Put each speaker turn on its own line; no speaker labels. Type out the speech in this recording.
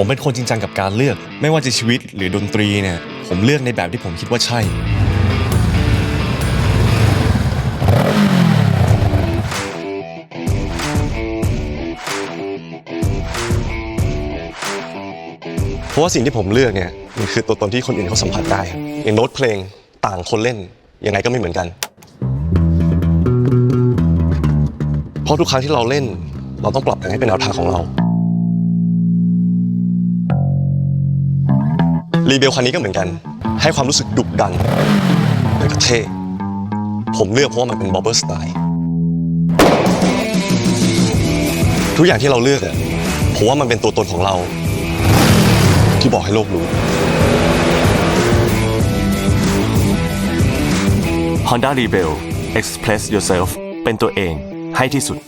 ผมเป็นคนจริงจังกับการเลือก ไม่ว่าจะชีวิตหรือดนตรีเนี่ยผมเลือกในแบบที่ผมคิดว่าใช่ เพราะว่าสิ่งที่ผมเลือกเนี่ยมันคือตัวตนที่คนอื่นเขาสัมผัสได้อย่างโน้ตเพลงต่างคนเล่นยังไงก็ไม่เหมือนกัน เพราะทุกครั้งที่เราเล่น เราต้องปรับแต่งให้เป็นแนวทางของเรา รีเบลคันนี้ก็เหมือนกัน ให้ความรู้สึกดุดันแล้วก็เท่ผมเลือกเพราะว่ามันเป็นบอบเบอร์สไตล์ทุกอย่างที่เราเลือกอะผมว่ามันเป็นตัวตนของเรา ที่บอกให้โลกรู้
Honda Rebel Express Yourself เป็นตัวเองให้ที่สุด